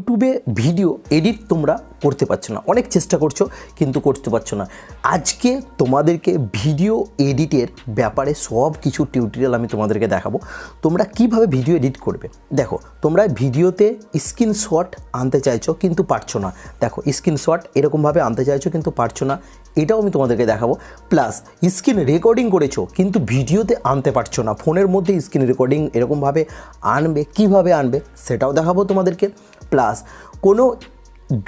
ইউটিউবে video edit তোমরা করতে পারছ না। অনেক চেষ্টা করছ, কিন্তু করতে পারছ না। আজকে তোমাদেরকে ভিডিও এডিটের ব্যাপারে সব কিছু টিউটোরিয়াল আমি তোমাদেরকে দেখাবো। তোমরা কীভাবে ভিডিও এডিট করবে? দেখো, তোমরা ভিডিওতে স্ক্রিনশট আনতে চাইছো, কিন্তু পারছ না। দেখো স্ক্রিনশট এরকমভাবে আনতে চাইছো, কিন্তু পারছ না। এটাও আমি তোমাদেরকে দেখাবো। প্লাস স্ক্রিন রেকর্ডিং করেছ, কিন্তু ভিডিওতে আনতে পারছ না। ফোনের মধ্যে স্ক্রিন রেকর্ডিং এরকমভাবে আনবে, কীভাবে আনবে, সেটাও দেখাবো তোমাদেরকে। প্লাস কোনো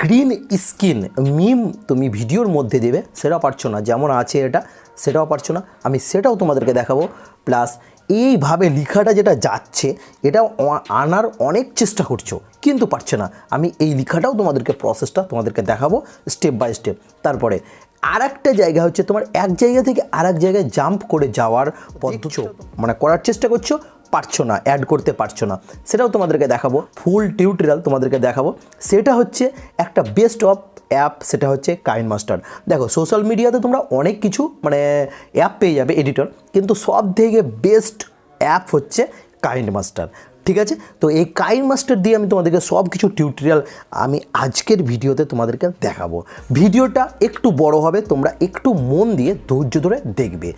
গ্রিন স্কিন মিম তুমি ভিডিওর মধ্যে দেবে, সেটাও পারছ না। যেমন আছে এটা, সেটাও পারছ না। আমি সেটাও তোমাদেরকে দেখাবো। প্লাস এইভাবে লেখাটা যেটা যাচ্ছে এটা আনার অনেক চেষ্টা করছ, কিন্তু পারছে না। আমি এই লেখাটাও তোমাদেরকে প্রসেসটা তোমাদেরকে দেখাবো স্টেপ বাই স্টেপ তারপরে আর একটা জায়গা হচ্ছে তোমার এক জায়গা থেকে আর এক জায়গায় জাম্প করে যাওয়ার পদ্ধতি। মানে করার চেষ্টা করছ পারছ না অ্যাড করতে পারছ না। সেটাও তোমাদেরকে দেখাবো ফুল টিউটোরিয়াল তোমাদেরকে দেখাবো। সেটা হচ্ছে একটা বেস্ট অফ অ্যাপ সেটা হচ্ছে কাইন মাস্টার দেখো সোশ্যাল মিডিয়াতে তোমরা অনেক কিছু মানে অ্যাপ পেয়ে যাবে এডিটর কিন্তু সব থেকে বেস্ট অ্যাপ হচ্ছে কাইন্ড মাস্টার ঠিক আছে? তো এই কাইন মাস্টার দিয়ে আমি তোমাদেরকে সব কিছু টিউটোরিয়াল আমি আজকের ভিডিওতে তোমাদেরকে দেখাবো। ভিডিওটা একটু বড় হবে, তোমরা একটু মন দিয়ে ধৈর্য ধরে দেখবে।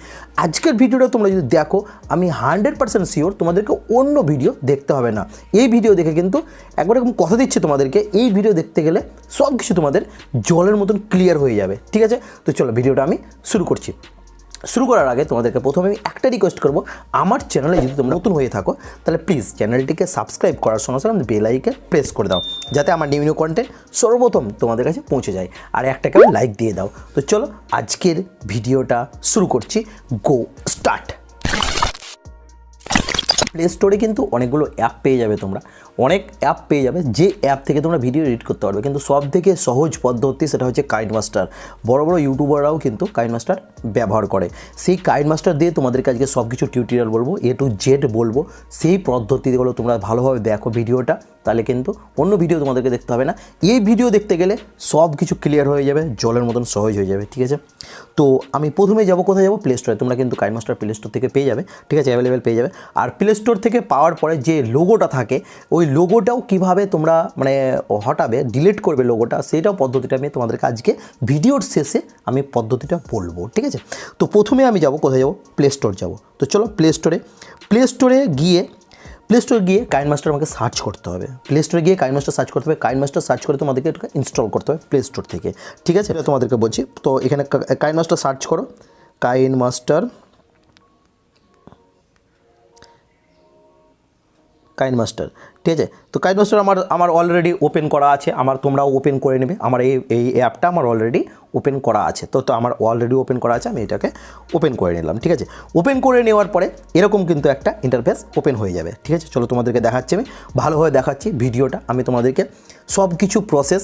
আজকের ভিডিওটা তোমরা যদি দেখো, আমি হান্ড্রেড পার্সেন্ট শিওর তোমাদেরকে অন্য ভিডিও দেখতে হবে না। এই ভিডিও দেখে কিন্তু একবার এরকম কথা দিচ্ছি তোমাদেরকে, এই ভিডিও দেখতে গেলে সব কিছু তোমাদের জলের মতন ক্লিয়ার হয়ে যাবে। ঠিক আছে? তো চলো, ভিডিওটা আমি শুরু করছি। শুরু করার আগে তোমাদেরকে প্রথমে আমি একটা রিকোয়েস্ট করব। আমার চ্যানেলে যদি তোমরা নতুন হয়ে থাকো, তাহলে প্লিজ চ্যানেলটিকে সাবস্ক্রাইব করার সঙ্গে সঙ্গে বেল আইকে প্রেস করে দাও, যাতে আমার নিউ নিউ কন্টেন্ট সর্বপ্রথম তোমাদের কাছে পৌঁছে যায়। আর একটা কেমন লাইক দিয়ে দাও। তো চলো, আজকের ভিডিওটা শুরু করছি। গো স্টার্ট প্লে স্টোরে কিন্তু অনেকগুলো অ্যাপ পেয়ে যাবে তোমরা। অনেক অ্যাপ পেয়ে যাবে যে অ্যাপ থেকে তোমরা ভিডিও এডিট করতে পারবে। কিন্তু সব থেকে সহজ পদ্ধতি সেটা হচ্ছে কাইন মাস্টার বড় বড় ইউটিউবাররাও কিন্তু কাইন মাস্টার ব্যবহার করে। সেই কাইন মাস্টার দিয়ে তোমাদেরকে আজকে সব কিছু টিউটোরিয়াল বলব এ টু জেড বলব। সেই পদ্ধতিগুলো তোমরা ভালোভাবে দেখো ভিডিওটা তাহলে কিন্তু অন্য ভিডিও তোমাদেরকে দেখতে হবে না। এই ভিডিও দেখতে গেলে সব কিছু ক্লিয়ার হয়ে যাবে, জলের মতন সহজ হয়ে যাবে, ঠিক আছে? তো আমি প্রথমে যাব, কোথায় যাব? প্লে স্টোরে তোমরা কিন্তু কাইন মাস্টার প্লে স্টোর থেকে পেয়ে যাবে, ঠিক আছে? অ্যাভেলেবেল পেয়ে যাবে। আর প্লে স্টোর থেকে পাওয়ার পরে যে লোগোটা থাকে, ওই লোগোটাও কীভাবে তোমরা মানে হটাবে ডিলিট করবে লোগোটা সেইটাও পদ্ধতিটা আমি তোমাদেরকে আজকে ভিডিওর শেষে আমি পদ্ধতিটা বলব, ঠিক আছে? তো প্রথমে আমি যাব, কোথায় যাব? প্লে স্টোর যাব। তো চলো প্লে স্টোরে প্লে স্টোরে গিয়ে প্লে স্টোরে গিয়ে কাইন মাস্টার আমাকে সার্চ করতে হবে। প্লে স্টোরে গিয়ে কাইন মাস্টার সার্চ করতে হবে। কাইন মাস্টার সার্চ করে তোমাদেরকে ইনস্টল করতে হবে প্লে স্টোর থেকে, ঠিক আছে? তোমাদেরকে বলছি। তো এখানে কাইন মাস্টার সার্চ করো। কাইন মাস্টার কাইন মাস্টার, ঠিক আছে? তো কাইন মাস্টার আমার আমার অলরেডি ওপেন করা আছে, আমার তোমরাও ওপেন করে নেবে। আমার এই এই অ্যাপটা আমার অলরেডি ওপেন করা আছে। তো তো আমার অলরেডি ওপেন করা আছে, আমি এটাকে ওপেন করে নিলাম, ঠিক আছে? ওপেন করে নেওয়ার পরে এরকম কিন্তু একটা ইন্টারফেস ওপেন হয়ে যাবে, ঠিক আছে? চলো তোমাদেরকে দেখাচ্ছি আমি। ভালোভাবে দেখাচ্ছি ভিডিওটা। আমি তোমাদেরকে সব কিছু প্রসেস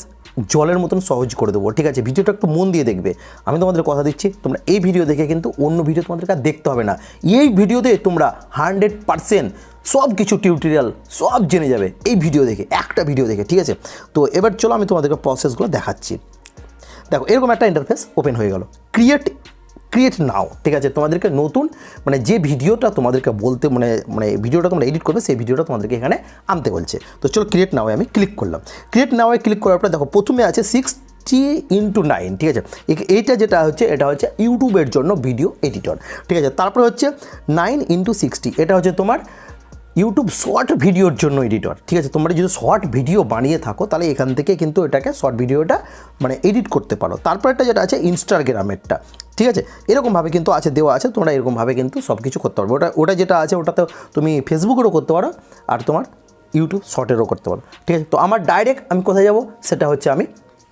জলের মতন সহজ করে দেবো। ঠিক আছে, ভিডিওটা একটু মন দিয়ে দেখবে। আমি তোমাদের কথা দিচ্ছি, তোমরা এই ভিডিও দেখে কিন্তু অন্য ভিডিও তোমাদেরকে দেখতে হবে না। এই ভিডিওতে তোমরা হান্ড্রেড পারসেন্ট সব কিছু টিউটোরিয়াল, সব জেনে যাবে, এই ভিডিও দেখে, একটা ভিডিও দেখে, ঠিক আছে? তো এবার চলো আমি তোমাদেরকে প্রসেসগুলো দেখাচ্ছি। দেখো, এরকম একটা ইন্টারফেস ওপেন হয়ে গেল। ক্রিয়েট ক্রিয়েট নাও, ঠিক আছে? তোমাদেরকে নতুন মানে যে ভিডিওটা তোমাদেরকে বলতে মানে মানে ভিডিওটা তোমরা এডিট করবে, সেই ভিডিওটা তোমাদেরকে এখানে আনতে বলছে। তো চলো ক্রিয়েট নাও আমি ক্লিক করলাম। ক্রিয়েট নাও ক্লিক করার পর দেখো, প্রথমে আছে সিক্স টি ইন্টু নাইন ঠিক আছে? এইটা যেটা হচ্ছে, এটা হচ্ছে ইউটিউবের জন্য ভিডিও এডিটর, ঠিক আছে? তারপরে হচ্ছে নাইন ইন্টু সিক্সটি এটা হচ্ছে তোমার ইউটিউব শর্ট ভিডিওর জন্য এডিটর ঠিক আছে? তোমরা যদি শর্ট ভিডিও বানিয়ে থাকো, তাহলে এখান থেকে কিন্তু এটাকে শর্ট ভিডিওটা মানে এডিট করতে পারো। তারপরটা যেটা আছে ইনস্টাগ্রামেরটা ঠিক আছে? এরকমভাবে কিন্তু আছে, দেওয়া আছে, তোমরা এরকমভাবে কিন্তু সব কিছু করতে পারবে। ওটা ওটা যেটা আছে ওটাতে তুমি ফেসবুকেরও করতে পারো, আর তোমার ইউটিউব শর্টেরও করতে পারো, ঠিক আছে? তো আমার ডাইরেক্ট আমি কোথায় যাব? সেটা হচ্ছে আমি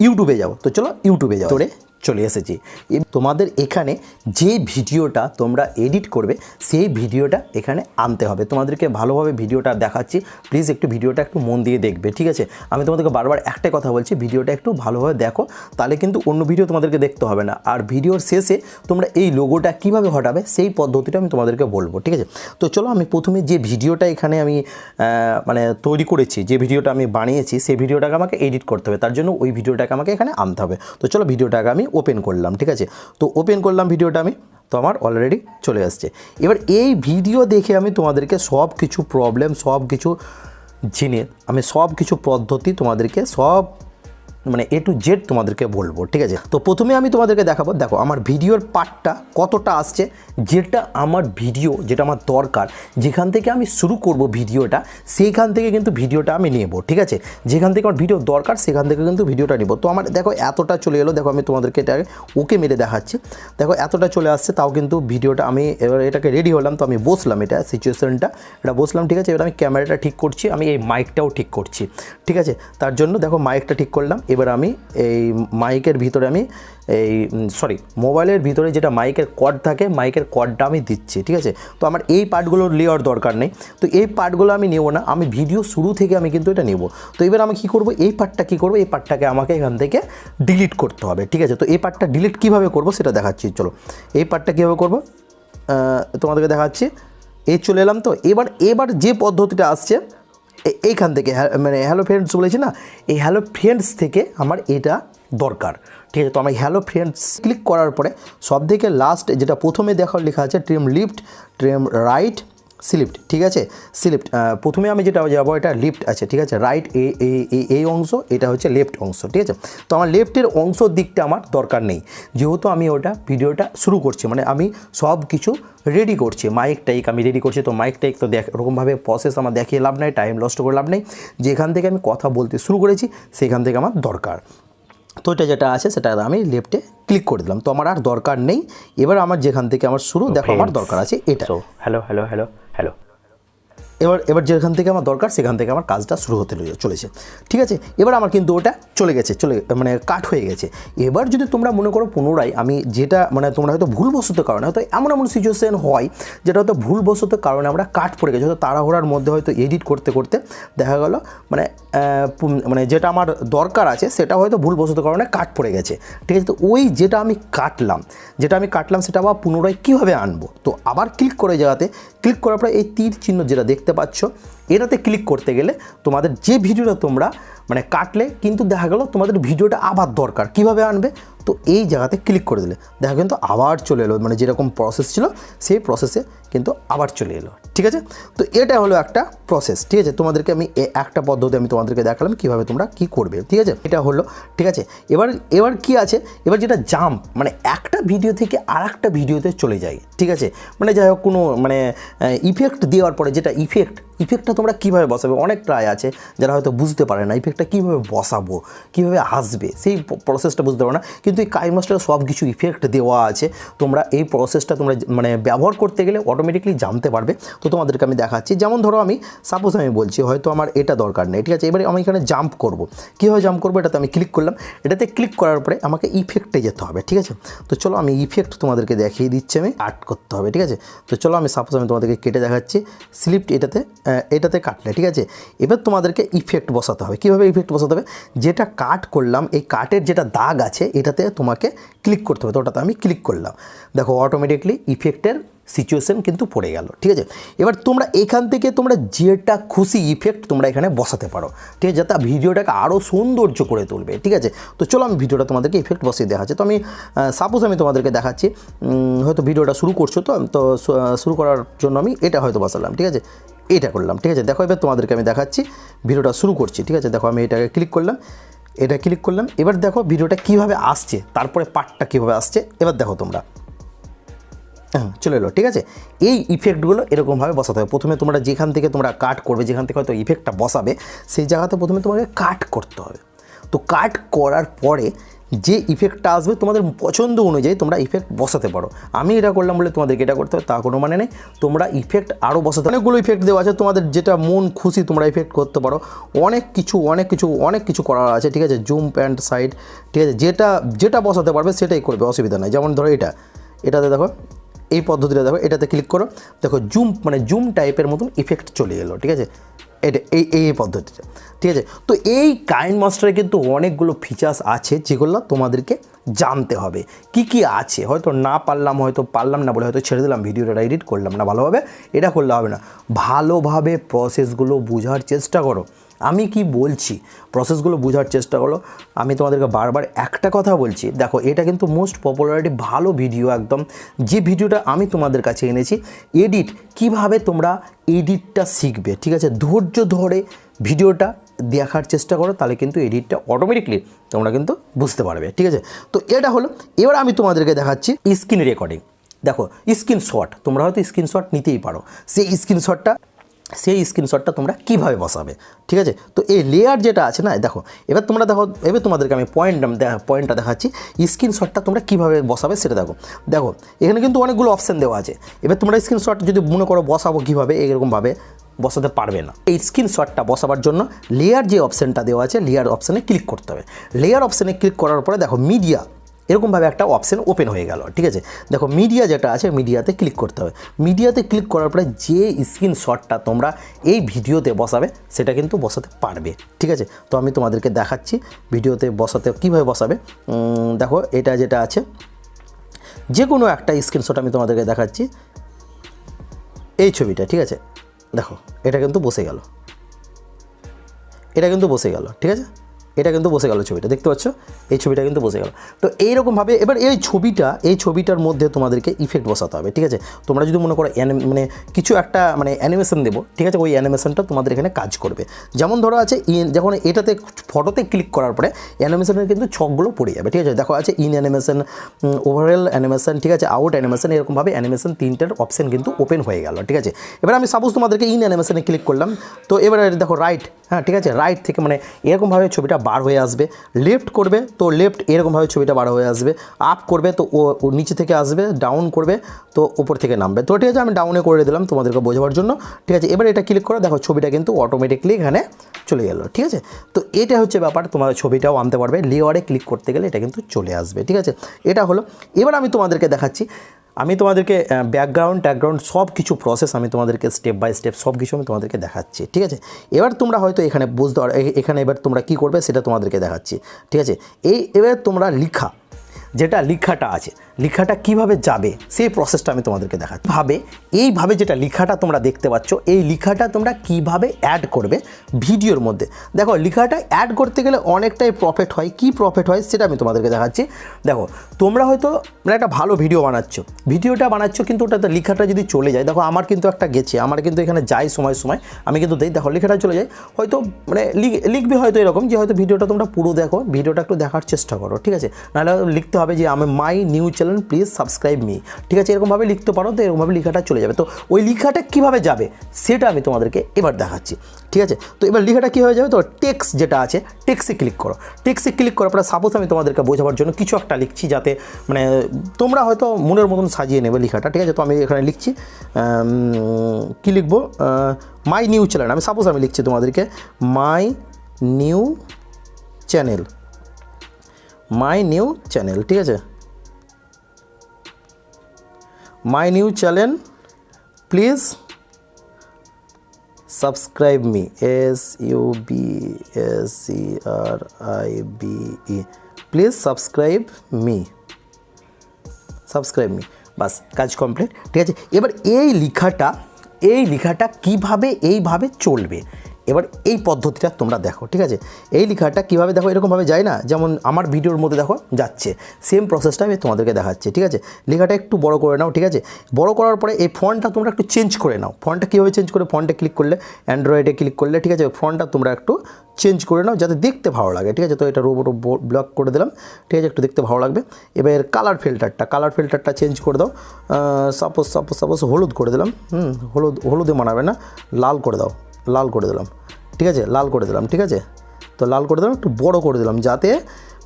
ইউটিউবে যাব। তো চলো ইউটিউবে তোরে চলে এসেছি। তোমাদের এখানে যে ভিডিওটা তোমরা এডিট করবে, সেই ভিডিওটা এখানে আনতে হবে। তোমাদেরকে ভালোভাবে ভিডিওটা দেখাচ্ছি। প্লিজ একটু ভিডিওটা একটু মন দিয়ে দেখবে, ঠিক আছে? আমি তোমাদেরকে বারবার একটাই কথা বলছি, ভিডিওটা একটু ভালোভাবে দেখো, তাহলে কিন্তু অন্য ভিডিও তোমাদেরকে দেখতে হবে না। আর ভিডিওর শেষে তোমরা এই লোগোটা কীভাবে হটাবে, সেই পদ্ধতিটা আমি তোমাদেরকে বলব, ঠিক আছে? তো চলো আমি প্রথমে যে ভিডিওটা এখানে আমি মানে তৈরি করেছি, যে ভিডিওটা আমি বানিয়েছি, সেই ভিডিওটাকে আমাকে এডিট করতে হবে। তার জন্য ওই ভিডিওটাকে আমাকে এখানে আনতে হবে। তো চলো ভিডিওটাকে আমি ওপেন করলাম, ঠিক আছে? তো ওপেন করলাম ভিডিওটা আমি, তো আমার অলরেডি চলে আসছে। এবার এই ভিডিও দেখে আমি তোমাদেরকে সব কিছু প্রবলেম সব কিছু জেনে, আমি সব কিছু পদ্ধতি তোমাদেরকে সব মানে এ টু জেড তোমাদেরকে বলব, ঠিক আছে? তো প্রথমে আমি তোমাদেরকে দেখাবো, দেখো, আমার ভিডিওর পার্টটা কতটা আসছে, যেটা আমার ভিডিও, যেটা আমার দরকার, যেখান থেকে আমি শুরু করব ভিডিওটা, সেইখান থেকে কিন্তু ভিডিওটা আমি নেব, ঠিক আছে? যেখান থেকে আমার ভিডিও দরকার, সেখান থেকে কিন্তু ভিডিওটা নেব। তো আমার, দেখো, এতটা চলে এলো, দেখো, আমি তোমাদেরকে এটা ওকে মেরে দেখাচ্ছি। দেখো, এতটা চলে আসছে, তাও কিন্তু ভিডিওটা আমি এবার এটাকে রেডি হলাম, তো আমি বসলাম এটা সিচুয়েশনটা এটা বসলাম, ঠিক আছে? এবার আমি ক্যামেরাটা ঠিক করছি, আমি এই মাইকটাও ঠিক করছি, ঠিক আছে? তার জন্য, দেখো মাইকটা ঠিক করলাম এবার আমি এই মাইকের ভিতরে আমি এই সরি মোবাইলের ভিতরে যেটা মাইকের কর্ড থাকে, মাইকের কর্ডটা আমি দিচ্ছি, ঠিক আছে? তো আমার এই পার্টগুলো নেওয়ার দরকার নেই। তো এই পার্টগুলো আমি নেব না, আমি ভিডিও শুরু থেকে আমি কিন্তু এটা নেব। তো এবার আমি কী করব, এই পার্টটা কী করব, এই পার্টটাকে আমাকে এখান থেকে ডিলিট করতে হবে, ঠিক আছে? তো এই পার্টটা ডিলিট কীভাবে করব সেটা দেখাচ্ছি, চলো। এই পার্টটা কীভাবে করব? তোমাদেরকে দেখাচ্ছি। এই চলে এলাম তো। এবার এবার যে পদ্ধতিটা আসছে এইখান থেকে হ্যা- মানে হ্যালো ফ্রেন্ডস বলেছি না, এই হ্যালো ফ্রেন্ডস থেকে আমার এটা দরকার। ঠিক আছে, তো আমি হ্যালো ফ্রেন্ডস ক্লিক করার পরে সব থেকে লাস্ট যেটা প্রথমে দেখার লেখা আছে ট্রেম লিফট ট্রেম রাইট স্লিপ্ট ঠিক আছে? স্লিপ্ট প্রথমে আমি যেটা যাব এটা লিফট আছে ঠিক আছে? রাইট এই এই- অংশ এটা হচ্ছে লেফট অংশ ঠিক আছে? তো আমার লেফটের অংশ দিকটা আমার দরকার নেই। যেহেতু আমি ওটা ভিডিওটা শুরু করছি মানে আমি সব কিছু রেডি করছি। মাইক টাইক আমি রেডি করছি তো মাইক টাইক তো দেখ ওরকমভাবে প্রসেস আমার দেখিয়ে লাভ নেই টাইম লস্ট করে লাভ নেই। যেখান থেকে আমি কথা বলতে শুরু করেছি সেখান থেকে আমার দরকার। তো এটা যেটা আছে সেটা আমি লেফটে ক্লিক করে দিলাম। তো আমার আর দরকার নেই। এবার আমার যেখান থেকে আমার শুরু দেখো আমার দরকার আছে এটা। Hello hello hello. এবার এবার যেখান থেকে আমার দরকার, সেখান থেকে আমার কাজটা শুরু হতে চলেছে। ঠিক আছে? এবার আমার কিন্তু ওটা চলে গেছে, চলে মানে কাট হয়ে গেছে। এবার যদি তোমরা মনে করো পুনরায় আমি যেটা মানে তোমরা হয়তো ভুলবশত কারণে, হয়তো এমন এমন সিচুয়েশন হয়, যেটা হয়তো ভুলবশত কারণে আমরা কাট পড়ে গেছি। হয়তো তাড়াহুড়ার মধ্যে হয়তো এডিট করতে করতে দেখা গেল মানে মানে যেটা আমার দরকার আছে, সেটা হয়তো ভুলবশত কারণে কাট পড়ে গেছে। ঠিক আছে? তো ওই যেটা আমি কাটলাম, যেটা আমি কাটলাম, সেটা আবার পুনরায় কীভাবে আনব? তো আবার ক্লিক করে জায়গাতে ক্লিক করার পরে এই তীর চিহ্ন যেটা দেখতে পাচ্ছ। এটাতে ক্লিক করতে গেলে তোমাদের যে ভিডিওটা তোমরা মানে কাটলে কিন্তু দেখা গেল তোমাদের ভিডিওটা আবার দরকার। কীভাবে আনবে? তো এই জায়গাতে ক্লিক করে দিলে। দেখা কিন্তু আবার চলে এলো মানে যেরকম প্রসেস ছিল, সেই প্রসেসে কিন্তু আবার চলে এলো। ঠিক আছে? তো এটা হলো একটা প্রসেস ঠিক আছে? তোমাদেরকে আমি একটা পদ্ধতি আমি তোমাদেরকে দেখালাম কীভাবে তোমরা কি করবে, ঠিক আছে? এটা হলো, ঠিক আছে? এবার এবার কি আছে? এবার যেটা জাম্প মানে একটা ভিডিও থেকে আর একটা ভিডিওতে চলে যায়, ঠিক আছে? মানে যাই হোক, কোনো মানে ইফেক্ট দেওয়ার পরে যেটা ইফেক্ট ইফেক্টটা তোমরা কীভাবে বসাবে? অনেক ট্রাই আছে, যারা হয়তো বুঝতে পারে না ইফেক্টটা কীভাবে বসাবো, কীভাবে আসবে সেই প্রসেসটা বুঝতে পারো না। কিন্তু এই কাই মাস্টারে সব কিছু ইফেক্ট দেওয়া আছে। তোমরা এই প্রসেসটা তোমরা মানে ব্যবহার করতে গেলে অটোমেটিকলি জানতে পারবে। তো তোমাদেরকে আমি দেখাচ্ছি। যেমন ধরো আমি সাপোজ আমি বলছি, হয়তো আমার এটা দরকার নেই, ঠিক আছে? এবারে আমি এখানে জাম্প করব। কীভাবে জাম্প করব? এটাতে আমি ক্লিক করলাম। এটাতে ক্লিক করার পরে আমাকে ইফেক্টে যেতে হবে, ঠিক আছে? তো চলো আমি ইফেক্ট তোমাদেরকে দেখিয়ে দিচ্ছি আমি। আর্ট করতে হবে, ঠিক আছে? তো চলো আমি সাপোজ আমি তোমাদেরকে কেটে দেখাচ্ছি। স্লিপ্ট এটাতে এটাতে কাটলে ঠিক আছে? এবার তোমাদেরকে ইফেক্ট বসাতে হবে। কীভাবে ইফেক্ট বসাতে হবে? যেটা কাট করলাম, এই কাটের যেটা দাগ আছে, এটাতে তোমাকে ক্লিক করতে হবে। তো ওটাতে আমি ক্লিক করলাম। দেখো অটোমেটিকলি ইফেক্টের সিচুয়েশন কিন্তু পড়ে গেল, ঠিক আছে? এবার তোমরা এখান থেকে তোমরা যেটা খুশি ইফেক্ট তোমরা এখানে বসাতে পারো, ঠিক আছে? যাতে ভিডিওটাকে আরও সৌন্দর্য করে তুলবে, ঠিক আছে? তো চলো আমি ভিডিওটা তোমাদেরকে ইফেক্ট বসিয়ে দেখাচ্ছি। তো আমি সাপোজ আমি তোমাদেরকে দেখাচ্ছি হয়তো ভিডিওটা শুরু করছ তো তো শুরু করার জন্য আমি এটা হয়তো বসালাম, ঠিক আছে? এটা করলাম, ঠিক আছে? দেখো এবার তোমাদেরকে আমি দেখাচ্ছি, ভিডিওটা শুরু করছি, ঠিক আছে? দেখো আমি এটাকে ক্লিক করলাম, এটা ক্লিক করলাম, এবার দেখো ভিডিওটা কীভাবে আসছে, তারপরে পার্টটা কীভাবে আসছে, এবার দেখো তোমরা। হ্যাঁ চলে এলো, ঠিক আছে? এই ইফেক্টগুলো এরকমভাবে বসাতে হবে। প্রথমে তোমরা যেখান থেকে তোমরা কাট করবে, যেখান থেকে হয়তো ইফেক্টটা বসাবে, সেই জায়গাতে প্রথমে তোমাকে কাট করতে হবে। তো কাট করার পরে যে ইফেক্টটা আসবে তোমাদের পছন্দ অনুযায়ী তোমরা ইফেক্ট বসাতে পারো। আমি এটা করলাম বলে তোমাদেরকে এটা করতে হবে, তা কোনো মানে নেই। তোমরা ইফেক্ট আরও বসাতে অনেকগুলো ইফেক্ট দেওয়া আছে, তোমাদের যেটা মন খুশি তোমরা ইফেক্ট করতে পারো। অনেক কিছু অনেক কিছু অনেক কিছু করার আছে, ঠিক আছে? জুম প্যান্ট সাইড, ঠিক আছে? যেটা যেটা বসাতে পারবে সেটাই করবে, অসুবিধা নাই। যেমন ধরো এটা, এটাতে দেখো, এই পদ্ধতিটা দেখো, এটাতে ক্লিক করো। দেখো, জুম মানে জুম টাইপের মতন ইফেক্ট চলে এলো, ঠিক আছে? এটা এই এই এই পদ্ধতিটা। ঠিক আছে? তো এই কাইন মাস্টারে কিন্তু অনেকগুলো ফিচার্স আছে যেগুলো তোমাদেরকে জানতে হবে। কি কি আছে? হয়তো না পারলাম, হয়তো পারলাম না বলে হয়তো ছেড়ে দিলাম, ভিডিওটা এডিট করলাম না ভালোভাবে, এটা করলে হবে না। ভালোভাবে প্রসেসগুলো বোঝার চেষ্টা করো। আমি কি বলছি? প্রসেসগুলো বোঝার চেষ্টা করো। আমি তোমাদেরকে বারবার একটা কথা বলছি। দেখো, এটা কিন্তু মোস্ট পপুলারিটি ভালো ভিডিও একদম। যে ভিডিওটা আমি তোমাদের কাছে এনেছি এডিট কীভাবে তোমরা এডিটটা শিখবে, ঠিক আছে? ধৈর্য ধরে ভিডিওটা দেখার চেষ্টা করো, তাহলে কিন্তু এডিটটা অটোমেটিকলি তোমরা কিন্তু বুঝতে পারবে, ঠিক আছে? তো এটা হলো, এবার আমি তোমাদেরকে দেখাচ্ছি স্ক্রিন রেকর্ডিং দেখো স্ক্রিনশট তোমরা হয়তো স্ক্রিনশট নিতেই পারো। সেই স্ক্রিনশটটা সেই স্ক্রিনশটটা তোমরা কীভাবে বসাবে, ঠিক আছে? তো এই লেয়ার যেটা আছে না, দেখো, এবার তোমরা দেখো, এবার তোমাদেরকে আমি পয়েন্ট পয়েন্টটা দেখাচ্ছি। স্ক্রিনশটটা তোমরা কীভাবে বসাবে সেটা দেখো। দেখো, এখানে কিন্তু অনেকগুলো অপশান দেওয়া আছে। এবার তোমরা স্ক্রিনশট যদি মনে করো বসাবো কীভাবে, এরকমভাবে বসাতে পারবে না। এই স্ক্রিনশটটা বসাবার জন্য লেয়ার যে অপশানটা দেওয়া আছে লেয়ার অপশানে ক্লিক করতে হবে। লেয়ার অপশানে ক্লিক করার পরে দেখো মিডিয়া এরকমভাবে একটা অপশান ওপেন হয়ে গেল, ঠিক আছে? দেখো মিডিয়া যেটা আছে মিডিয়াতে ক্লিক করতে হবে। মিডিয়াতে ক্লিক করার পরে যে স্ক্রিনশটটা তোমরা এই ভিডিওতে বসাবে, সেটা কিন্তু বসাতে পারবে, ঠিক আছে? তো আমি তোমাদেরকে দেখাচ্ছি ভিডিওতে বসাতে কীভাবে বসাবে। দেখো এটা যেটা আছে যে কোনো একটা স্ক্রিনশট আমি তোমাদেরকে দেখাচ্ছি। এই ছবিটা, ঠিক আছে? দেখো এটা কিন্তু বসে গেল। এটা কিন্তু বসে গেল ঠিক আছে? এটা কিন্তু বসে গেল ছবিটা, দেখতে পাচ্ছ? এই ছবিটা কিন্তু বসে গেল। তো এইরকমভাবে এবার এই ছবিটা, এই ছবিটার মধ্যে তোমাদেরকে ইফেক্ট বসাতে হবে, ঠিক আছে? তোমরা যদি মনে করো মানে কিছু একটা মানে অ্যানিমেশন দেবো, ঠিক আছে? ওই অ্যানিমেশনটা তোমাদের এখানে কাজ করবে। যেমন ধরো আছে ইন যখন এটাতে ফটোতে ক্লিক করার পরে অ্যানিমেশনের কিন্তু ছকগুলো পড়ে যাবে, ঠিক আছে? দেখো আছে ইন অ্যানিমেশন ওভারঅল অ্যানিমেশন ঠিক আছে? আউট অ্যানিমেশন এরকমভাবে অ্যানিমেশন তিনটার অপশন কিন্তু ওপেন হয়ে গেল, ঠিক আছে? এবার আমি সাপোজ তোমাদেরকে ইন অ্যানিমেশনে ক্লিক করলাম, তো এবারে দেখো রাইট হ্যাঁ ঠিক আছে? রাইট থেকে মানে এরকমভাবে ছবিটা বার হয়ে আসবে। লেফট করবে, তো লেফট এরকমভাবে ছবিটা বার হয়ে আসবে। আপ করবে, তো ও নিচে থেকে আসবে ডাউন করবে, তো উপর থেকে নামবে। তো ঠিক আছে, আমি ডাউনে করে দিলাম তোমাদেরকে বোঝাবার জন্য। ঠিক আছে, এবার এটা ক্লিক করো, দেখো ছবিটা কিন্তু অটোমেটিকলি এখানে চলে গেল, ঠিক আছে? তো এটা হচ্ছে ব্যাপার, তোমাদের ছবিটাও আনতে পারবে লেয়ারে ক্লিক করতে গেলে এটা কিন্তু চলে আসবে, ঠিক আছে? এটা হলো, এবার আমি তোমাদেরকে দেখাচ্ছি আমি তোমাদেরকে ব্যাকগ্রাউন্ড ট্যাকগ্রাউন্ড সব কিছু প্রসেস আমি তোমাদেরকে স্টেপ বাই স্টেপ সব কিছু আমি তোমাদেরকে দেখাচ্ছি, ঠিক আছে? এবার তোমরা হয়তো এখানে বুঝতে পারো এখানে এবার তোমরা কি করবে সেটা তোমাদেরকে দেখাচ্ছি, ঠিক আছে? এই, এবার তোমরা লিখা, যেটা লিখাটা আছে লিখাটা কীভাবে যাবে, সেই প্রসেসটা আমি তোমাদেরকে দেখাচ্ছি। ভাবে, এইভাবে যেটা লেখাটা তোমরা দেখতে পাচ্ছ, এই লেখাটা তোমরা কীভাবে অ্যাড করবে ভিডিওর মধ্যে। দেখো, লেখাটা অ্যাড করতে গেলে অনেকটাই প্রফিট হয়। কি প্রফিট হয় সেটা আমি তোমাদেরকে দেখাচ্ছি। দেখো, তোমরা হয়তো মানে একটা ভালো ভিডিও বানাচ্ছ। ভিডিওটা বানাচ্ছ কিন্তু ওটাতে লেখাটা যদি চলে যায়, দেখো আমার কিন্তু একটা গেছে, আমার কিন্তু এখানে যাই সময় সময়, আমি কিন্তু দেই, দেখো লেখাটা চলে যায়। হয়তো মানে লিখ- লিখবে হয়তো এরকম যে হয়তো ভিডিওটা তোমরা পুরো দেখো, ভিডিওটা একটু দেখার চেষ্টা করো, ঠিক আছে? নাহলে লিখতে হবে যে আমি my new channel please subscribe me ঠিক আছে, এরকমভাবে লিখতে পারো, তো এরকমভাবে লেখাটা চলে যাবে। তো ওই লেখাটা কীভাবে যাবে, সেটা আমি তোমাদেরকে এবার দেখাচ্ছি। ঠিক আছে, তো এবার লেখাটা কী হয়ে যাবে, তো টেক্স যেটা আছে টেক্সে ক্লিক করো। টেক্সে ক্লিক করার পরে সাপোজ আমি তোমাদেরকে বোঝাবার জন্য কিছু একটা লিখছি যাতে মানে তোমরা হয়তো মনের মতন সাজিয়ে নেবে লেখাটা। ঠিক আছে, তো আমি এখানে লিখছি কি লিখব? মাই নিউ চ্যানেল আমি সাপোজ আমি লিখছি তোমাদেরকে my new channel my new channel ঠিক আছে my new channel, please subscribe me, S U B S C R I B E. Please subscribe me subscribe me. বাস, কাজ কমপ্লিট, ঠিক আছে? এবার এই লেখাটা এই লেখাটা কীভাবে, এইভাবে চলবে? এবার এই পদ্ধতিটা তোমরা দেখো, ঠিক আছে? এই লেখাটা কীভাবে দেখো? এরকমভাবে যায় না? যেমন আমার ভিডিওর মধ্যে দেখো, যাচ্ছে। সেম প্রসেসটা আমি তোমাদেরকে দেখাচ্ছি, ঠিক আছে? লেখাটা একটু বড় করে নাও, ঠিক আছে? বড় করার পরে এই ফন্টটা তোমরা একটু চেঞ্জ করে নাও। ফন্টটা কীভাবে চেঞ্জ করে? ফন্টে ক্লিক করলে অ্যান্ড্রয়েডে ক্লিক করলে, ঠিক আছে? ফন্টটা তোমরা একটু চেঞ্জ করে নাও, যাতে দেখতে ভালো লাগে, ঠিক আছে? তো এটা রোবট ব্লক করে দিলাম, ঠিক আছে? একটু দেখতে ভালো লাগবে। এবার কালার ফিল্টারটা কালার ফিল্টারটা চেঞ্জ করে দাও। সাপোজ সাপোজ সাপোজ হলুদ করে দিলাম, হুম, হলুদ, হলুদে মানাবে না, লাল করে দাও, লাল করে দিলাম। ঠিক আছে? লাল করে দিলাম, ঠিক আছে? তো লাল করে দিলাম, একটু বড় করে দিলাম যাতে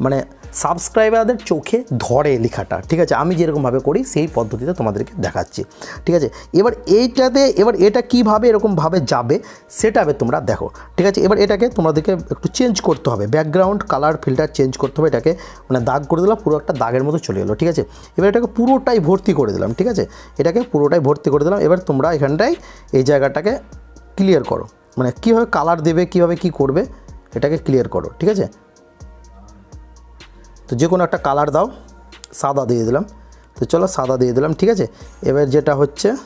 মানে সাবস্ক্রাইবারদের চোখে ধরে লেখাটা, ঠিক আছে? আমি যেরকমভাবে করি সেই পদ্ধতিতে তোমাদেরকে দেখাচ্ছি, ঠিক আছে? এবার এইটাতে, এবার এটা কীভাবে এরকমভাবে যাবে সেটা এবার তোমরা দেখো, ঠিক আছে? এবার এটাকে তোমাদেরকে একটু চেঞ্জ করতে হবে ব্যাকগ্রাউন্ড কালার ফিল্টার চেঞ্জ করতে হবে, এটাকে মানে দাগ করে দিলাম, পুরো একটা দাগের মতো চলে গেলো ঠিক আছে? এবার এটাকে পুরোটাই ভর্তি করে দিলাম, ঠিক আছে? এটাকে পুরোটাই ভর্তি করে দিলাম, এবার তোমরা এখানটায় এই জায়গাটাকে ক্লিয়ার করো মানে কীভাবে কালার দেবে, কীভাবে কি করবে, এটাকে ক্লিয়ার করো, ঠিক আছে? তো যে কোনো একটা কালার দাও, সাদা দিয়ে দিলাম। তো চলো সাদা দিয়ে দিলাম, ঠিক আছে? এবার যেটা হচ্ছে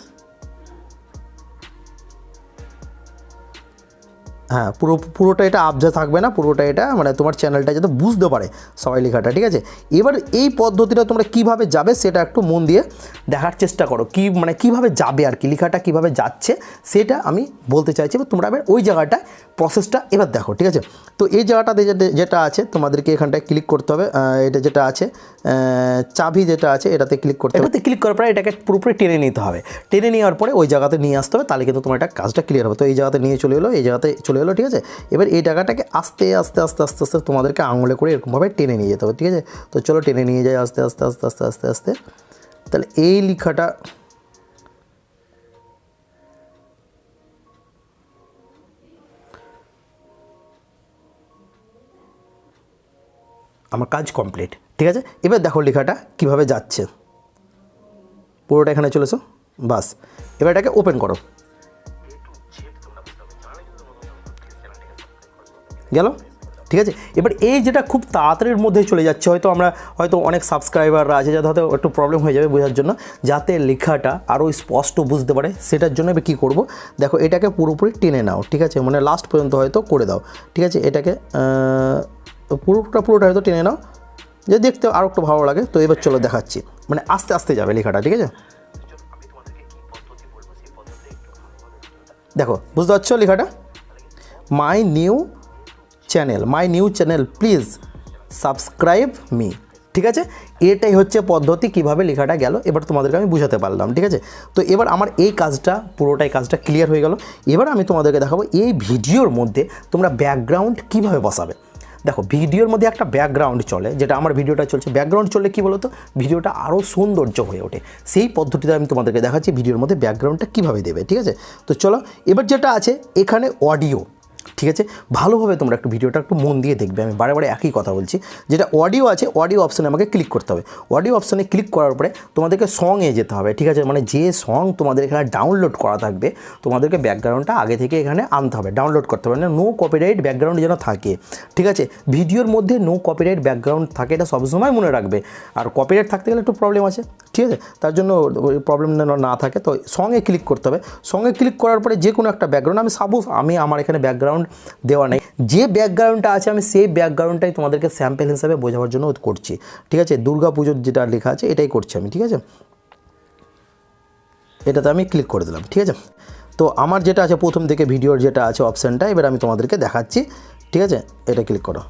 হ্যাঁ পুরো, পুরোটা এটা আবজা থাকবে না, পুরোটা এটা মানে তোমার চ্যানেলটা যাতে বুঝতে পারে সবাই লেখাটা, ঠিক আছে? এবার এই পদ্ধতিটা তোমরা কীভাবে যাবে সেটা একটু মন দিয়ে দেখার চেষ্টা করো। কি মানে কীভাবে যাবে আর কি, লেখাটা কীভাবে যাচ্ছে সেটা আমি বলতে চাইছি। এবার তোমরা এবার ওই জায়গাটা প্রসেসটা এবার দেখো, ঠিক আছে? তো এই জায়গাটাতে যেটা- আছে, তোমাদেরকে এখানটায় ক্লিক করতে হবে। এটা যেটা আছে চাবি যেটা আছে, এটাতে ক্লিক করতে হবে। ক্লিক করার পরে এটাকে পুরোপুরি টেনে নিতে হবে। টেনে নেওয়ার পরে ওই জায়গাতে নিয়ে আসতে হবে, তাহলে কিন্তু তোমার এটা কাজটা ক্লিয়ার হবে। তো এই জায়গাতে নিয়ে চলে এলো, এই জায়গাতে চলে এলো ঠিক আছে? এবার এই টাকাটাকে আস্তে আস্তে আস্তে আস্তে আস্তে তোমাদেরকে আঙুলে করে এরকমভাবে টেনে নিয়ে যেতে হবে, ঠিক আছে? তো চলো টেনে নিয়ে যাই আস্তে আস্তে আস্তে আস্তে আস্তে আস্তে। তাহলে এই লেখাটা আমার কাজ কমপ্লিট, ঠিক আছে? এবার দেখো লেখাটা কীভাবে যাচ্ছে। পুরোটা এখানে চলেছো? বাস। এবার এটাকে ওপেন করো। গেল? ঠিক আছে? এবার এই যেটা খুব তাড়াতাড়ির মধ্যে চলে যাচ্ছে, হয়তো আমরা, হয়তো অনেক সাবস্ক্রাইবাররা আছে যাতে হয়তো একটু প্রবলেম হয়ে যাবে বোঝার জন্য, যাতে লেখাটা আরও স্পষ্ট বুঝতে পারে, সেটার জন্য এবার কী করব? দেখো, এটাকে পুরোপুরি টেনে নাও, ঠিক আছে? মানে লাস্ট পর্যন্ত হয়তো করে দাও, ঠিক আছে? এটাকে পুরোটা পুরোটা হয়তো টেনে নাও, যে দেখতে আরও একটু ভালো লাগে, তো এবার চলো দেখাচ্ছি। মানে আস্তে আস্তে যাবে লেখাটা, ঠিক আছে? দেখো, বুঝতে পারছ লেখাটা? My new channel my new channel please subscribe me ঠিক আছে? এটাই হচ্ছে পদ্ধতি কীভাবে লেখাটা গেল। এবার তোমাদেরকে আমি বুঝাতে পারলাম, ঠিক আছে? তো এবার আমার এই কাজটা, পুরোটাই কাজটা ক্লিয়ার হয়ে গেল। এবার আমি তোমাদেরকে দেখাবো এই ভিডিওর মধ্যে তোমরা ব্যাকগ্রাউন্ড কীভাবে বসাবে। দেখো, ভিডিওর মধ্যে একটা ব্যাকগ্রাউন্ড চলে, যেটা আমার ভিডিওটা চলছে। ব্যাকগ্রাউন্ড চলে কী বলো তো ভিডিওটা আরও সৌন্দর্য হয়ে ওঠে। সেই পদ্ধতিতে আমি তোমাদেরকে দেখাচ্ছি ভিডিওর মধ্যে ব্যাকগ্রাউন্ডটা কীভাবে দেবে, ঠিক আছে? তো চলো, এবার যেটা আছে, এখানে অডিও ঠিক আছে? ভালোভাবে তোমরা একটু ভিডিওটা একটু মন দিয়ে দেখবে। আমি বারে বারে একই কথা বলছি। যেটা অডিও আছে, অডিও অপশানে আমাকে ক্লিক করতে হবে। অডিও অপশানে ক্লিক করার পরে তোমাদেরকে সঙে যেতে হবে, ঠিক আছে? মানে যে সং তোমাদের এখানে ডাউনলোড করা থাকবে, তোমাদেরকে ব্যাকগ্রাউন্ডটা আগে থেকে এখানে আনতে হবে ডাউনলোড করতে হবে। নো কপিরাইট ব্যাকগ্রাউন্ড যেন থাকে, ঠিক আছে? ভিডিওর মধ্যে নো কপিরাইট ব্যাকগ্রাউন্ড থাকে এটা সবসময় মনে রাখবে। আর কপিরাইট থাকতে গেলে একটু প্রবলেম আছে। ঠিক আছে? তার জন্য ওই প্রবলেম না থাকে, তো সঙ্গে ক্লিক করতে হবে। সঙ্গে ক্লিক করার পরে যে কোনো একটা ব্যাকগ্রাউন্ড আমি সাপোজ আমি আমার এখানে ব্যাকগ্রাউন্ড দেওয়া নেই। যে ব্যাকগ্রাউন্ডটা আছে, আমি সেই ব্যাকগ্রাউন্ডটাই তোমাদেরকে স্যাম্পেল হিসাবে বোঝাবার জন্য করছি। ঠিক আছে? দুর্গা পুজোর যেটা লেখা আছে, এটাই করছি আমি, ঠিক আছে? এটাতে আমি ক্লিক করে দিলাম, ঠিক আছে? তো আমার যেটা আছে, প্রথম থেকে ভিডিওর যেটা আছে অপশানটা এবার আমি তোমাদেরকে দেখাচ্ছি। ঠিক আছে? এটা ক্লিক করো।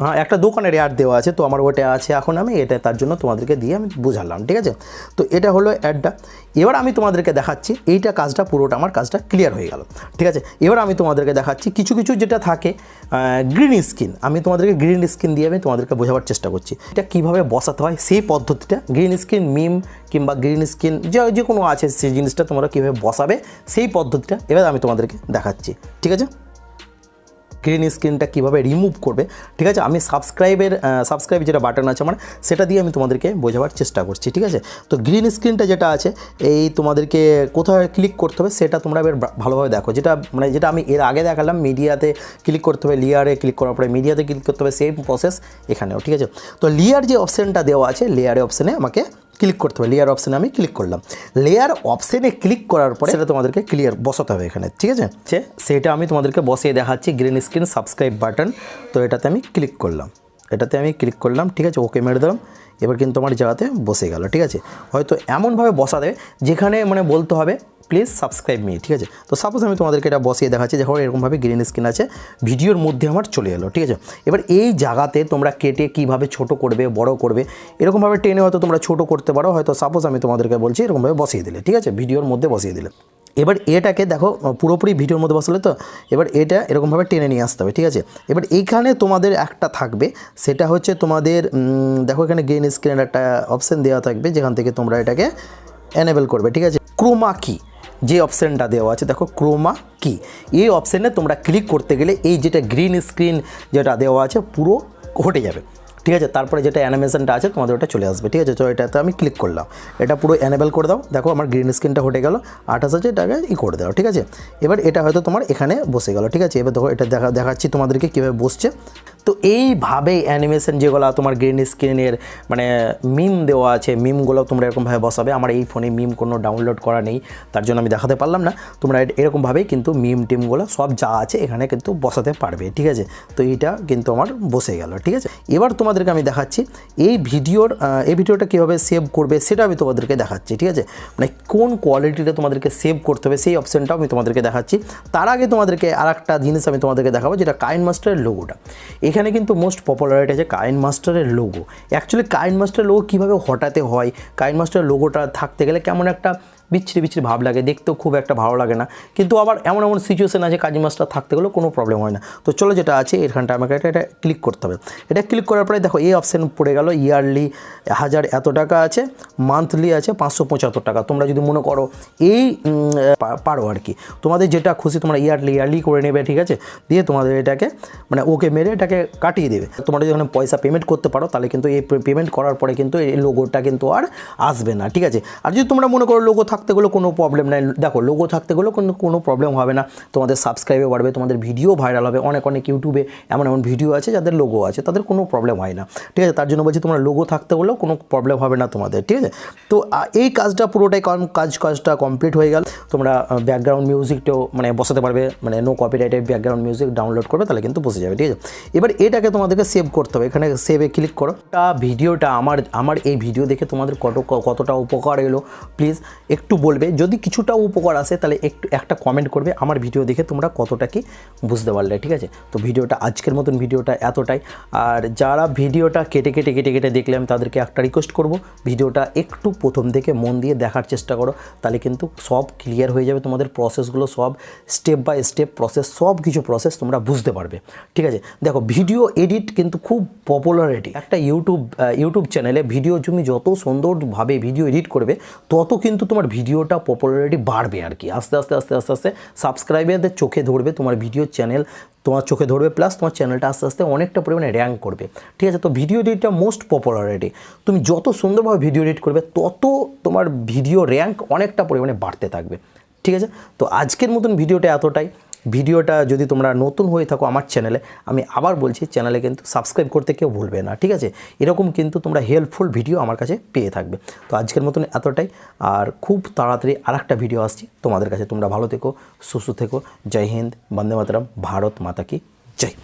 হ্যাঁ একটা দোকানের অ্যাড দেওয়া আছে, তো আমার ওটা আছে, এখন আমি এটা তার জন্য তোমাদেরকে দিয়ে আমি বুঝালাম, ঠিক আছে? তো এটা হলো অ্যাডটা এবার আমি তোমাদেরকে দেখাচ্ছি, এইটা কাজটা, পুরোটা আমার কাজটা ক্লিয়ার হয়ে গেল, ঠিক আছে? এবার আমি তোমাদেরকে দেখাচ্ছি, কিছু কিছু যেটা থাকে গ্রিন স্কিন আমি তোমাদেরকে গ্রিন স্কিন দিয়ে আমি তোমাদেরকে বোঝাবার চেষ্টা করছি। এটা কীভাবে বসাতে হয়, সেই পদ্ধতিটা গ্রিন স্কিন মিম কিংবা গ্রিন স্কিন যে যে কোনো আছে, সেই জিনিসটা তোমরা কীভাবে বসাবে, সেই পদ্ধতিটা এবার আমি তোমাদেরকে দেখাচ্ছি, ঠিক আছে? গ্রিন স্ক্রিনটা কীভাবে রিমুভ করবে, ঠিক আছে? আমি সাবস্ক্রাইবের সাবস্ক্রাইব যেটা বাটন আছে আমার সেটা দিয়ে আমি তোমাদেরকে বোঝাবার চেষ্টা করছি, ঠিক আছে? তো গ্রিন স্ক্রিনটা যেটা আছে, এই তোমাদেরকে কোথায় ক্লিক করতে হবে সেটা তোমরা এবার ভালোভাবে দেখো। যেটা মানে যেটা আমি এর আগে দেখালাম মিডিয়াতে ক্লিক করতে হবে লেয়ারে ক্লিক করার পরে মিডিয়াতে ক্লিক করতে হবে সেম প্রসেস এখানেও, ঠিক আছে? তো লেয়ার যে অপশানটা দেওয়া আছে লেয়ারে অপশানে আমাকে ক্লিক করতে হবে। লেয়ার অপশানে আমি ক্লিক করলাম। লেয়ার অপশানে ক্লিক করার পরে সেটা তোমাদেরকে ক্লিয়ার বসাতে হবে এখানে, ঠিক আছে? সেটা আমি তোমাদেরকে বসিয়ে দেখাচ্ছি গ্রিন স্ক্রিন সাবস্ক্রাইব বাটন তো এটাতে আমি ক্লিক করলাম। এটাতে আমি ক্লিক করলাম, ঠিক আছে? ওকে মেরে দিলাম। এবার কিন্তু আমার জায়গাতে বসে গেল, ঠিক আছে? হয়তো এমনভাবে বসা দেবে যেখানে মানে বলতে হবে প্লিজ সাবস্ক্রাইব মি, ঠিক আছে? তো সাপোজ আমি তোমাদেরকে এটা বসিয়ে দেখাচ্ছি, দেখো এরকমভাবে গ্রিন স্ক্রিন আছে, ভিডিওর মধ্যে আমার চলে এলো, ঠিক আছে? এবার এই জায়গাতে তোমরা কেটে কীভাবে ছোট করবে, বড় করবে, এরকমভাবে টেনে হয়তো তোমরা ছোট করতে পারো, হয়তো সাপোজ আমি তোমাদেরকে বলছি এরকমভাবে বসিয়ে দিলে, ঠিক আছে? ভিডিওর মধ্যে বসিয়ে দিলে। এবার এটাকে দেখো পুরোপুরি ভিডিওর মধ্যে বসালে তো, এবার এটা এরকমভাবে টেনে নিয়ে আসতে হবে, ঠিক আছে? এবার এইখানে তোমাদের একটা থাকবে, সেটা হচ্ছে তোমাদের দেখো এখানে গ্রিন স্ক্রিনের একটা অপশান দেওয়া থাকবে, যেখান থেকে তোমরা এটাকে এনেবল করবে, ঠিক আছে? ক্রোমা কি যে অপশানটা দেওয়া আছে, দেখো ক্রোমা কি? এই অপশানে তোমরা ক্লিক করতে গেলে এই যেটা গ্রিন স্ক্রিন যেটা দেওয়া আছে, পুরো ঘটে যাবে। ঠিক আছে? তারপরে যেটা অ্যানিমেশনটা আছে, তোমাদের ওটা চলে আসবে। ঠিক আছে? তো এটাতে আমি ক্লিক করলাম। এটা পুরো অ্যানেবেল করে দাও। দেখো আমার গ্রিন স্ক্রিনটা হটে গেল। আঠাশ হাজার টাকা ই করে দাও। ঠিক আছে? এবার এটা হয়তো তোমার এখানে বসে গেল। ঠিক আছে? এবার দেখো এটা দেখা দেখাচ্ছি তোমাদেরকে কীভাবে বসছে। তো এইভাবেই অ্যানিমেশন যেগুলো তোমার গ্রিন স্ক্রিনের মানে মিম দেওয়া আছে মিমগুলো তোমরা এরকমভাবে বসাবে। আমার এই ফোনে মিম কোনো ডাউনলোড করা নেই, তার জন্য আমি দেখাতে পারলাম না। তোমরা এরকমভাবেই কিন্তু মিম টিমগুলো সব যা আছে এখানে কিন্তু বসাতে পারবে, ঠিক আছে? তো এইটা কিন্তু আমার বসে গেল, ঠিক আছে? এবার তোমাদেরকে আমি দেখাচ্ছি, এই ভিডিওর এই ভিডিওটা কীভাবে সেভ করবে সেটা আমি তোমাদেরকে দেখাচ্ছি, ঠিক আছে? মানে কোন কোয়ালিটিটা তোমাদেরকে সেভ করতে হবে সেই অপশানটাও আমি তোমাদেরকে দেখাচ্ছি। তার আগে তোমাদেরকে আর একটা জিনিস আমি তোমাদেরকে দেখাবো, যেটা কাইন মাস্টারের লোগোটা এখানে কিন্তু মোস্ট পপুলারিটি আছে কাইন মাস্টারের লোগো অ্যাকচুয়ালি কাইন মাস্টারের লোগো কীভাবে হটাতে হয়? কাইন মাস্টারের লোগোটা থাকতে গেলে কেমন একটা বিচ্ছিরি বিচ্ছিরি ভাব লাগে, দেখতেও খুব একটা ভালো লাগে না। কিন্তু আবার এমন এমন সিচুয়েশন আছে, কাজী মাছটা থাকতে গেলেও কোনো প্রবলেম হয় না। তো চলো যেটা আছে, এখানটা আমাকে এটা এটা ক্লিক করতে হবে। এটা ক্লিক করার পরে দেখো এই অপশান পড়ে গেল ইয়ারলি হাজার এত টাকা আছে মান্থলি আছে পাঁচশো পঁচাত্তর টাকা। তোমরা যদি মনে করো এই পারো আর কি। তোমাদের যেটা খুশি তোমরা ইয়ারলি ইয়ারলি করে নেবে, ঠিক আছে? দিয়ে তোমাদের এটাকে মানে ওকে মেরে এটাকে কাটিয়ে দেবে। তোমরা যদি ওখানে পয়সা পেমেন্ট করতে পারো, তাহলে কিন্তু এই পেমেন্ট করার পরে কিন্তু এই লোগোটা কিন্তু আর আসবে না, ঠিক আছে? আর যদি তোমরা মনে করো লোগো থাকতে গেলেও কোনো প্রবলেম নাই। দেখো লোগো থাকতে গেলেও কোনো কোনো প্রবলেম হবে না। তোমাদের সাবস্ক্রাইবে বাড়বে, তোমাদের ভিডিও ভাইরাল হবে। অনেক অনেক ইউটিউবে এমন এমন ভিডিও আছে যাদের লোগো আছে, তাদের কোনো প্রবলেম হয় না। ঠিক আছে? তার জন্য বলছি, তোমরা লোগো থাকতে গেলেও কোনো প্রবলেম হবে না তোমাদের, ঠিক আছে? তো এই কাজটা পুরোটাই কাজ, কাজটা কমপ্লিট হয়ে গেল। তোমরা ব্যাকগ্রাউন্ড মিউজিকটাও মানে বসাতে পারবে। মানে নো কপিরাইটের ব্যাকগ্রাউন্ড মিউজিক ডাউনলোড করবে, তাহলে কিন্তু বসে যাবে, ঠিক আছে? এবার এটাকে তোমাদেরকে সেভ করতে হবে। এখানে সেভে ক্লিক করো। তা ভিডিওটা আমার আমার এই ভিডিও দেখে তোমাদের কত, কতটা উপকার এলো। প্লিজ একটু বলবে, যদি কিছুটা উপকার আসে তাহলে একটু, একটা কমেন্ট করবে আমার ভিডিও দেখে তোমরা কতটা কি বুঝতে পারলে, ঠিক আছে? তো ভিডিওটা, আজকের মতন ভিডিওটা এতটাই। আর যারা ভিডিওটা কেটে কেটে কেটে কেটে দেখলে আমি তাদেরকে একটা রিকোয়েস্ট করব, ভিডিওটা একটু প্রথম থেকে মন দিয়ে দেখার চেষ্টা করো, তাহলে কিন্তু সব ক্লিয়ার হয়ে যাবে, তোমাদের প্রসেসগুলো সব স্টেপ বাই স্টেপ প্রসেস সব কিছু প্রসেস তোমরা বুঝতে পারবে, ঠিক আছে? দেখো ভিডিও এডিট কিন্তু খুব পপুলারিটি একটা ইউটিউব ইউটিউব চ্যানেলে ভিডিও তুমি যত সুন্দরভাবে ভিডিও এডিট করবে, তত কিন্তু তোমার ভিডিওটা পপুলারিটি বাড়বে আর কি। আস্তে আস্তে আস্তে আস্তে আস্তে সাবস্ক্রাইবারদের চোখে ধরবে, তোমার ভিডিও চ্যানেল তোমার চোখে ধরবে প্লাস তোমার চ্যানেলটা আস্তে আস্তে অনেকটা পরিমাণে র্যাঙ্ক করবে। ঠিক আছে, তো ভিডিও এডিটটা মোস্ট পপুলারিটি তুমি যত সুন্দরভাবে ভিডিও এডিট করবে, তত তোমার ভিডিও র্যাঙ্ক অনেকটা পরিমাণে বাড়তে থাকবে। ঠিক আছে? তো আজকের মতন ভিডিওটা এতটাই। ভিডিওটা যদি তোমরা নতুন হয়ে থাকো আমার চ্যানেলে আমি আবার বলছি চ্যানেলে কিন্তু সাবস্ক্রাইব করতে কেউ ভুলবে না, ঠিক আছে? এরকম কিন্তু তোমরা হেল্পফুল ভিডিও আমার কাছে পেয়ে থাকবে। তো আজকের মতন এতটাই। আর খুব তাড়াতাড়ি আর একটা ভিডিও আসছি তোমাদের কাছে। তোমরা ভালো থেকো, সুস্থ থেকো। জয় হিন্দ, বন্দে মাতরম, ভারত মাতা কি জয়।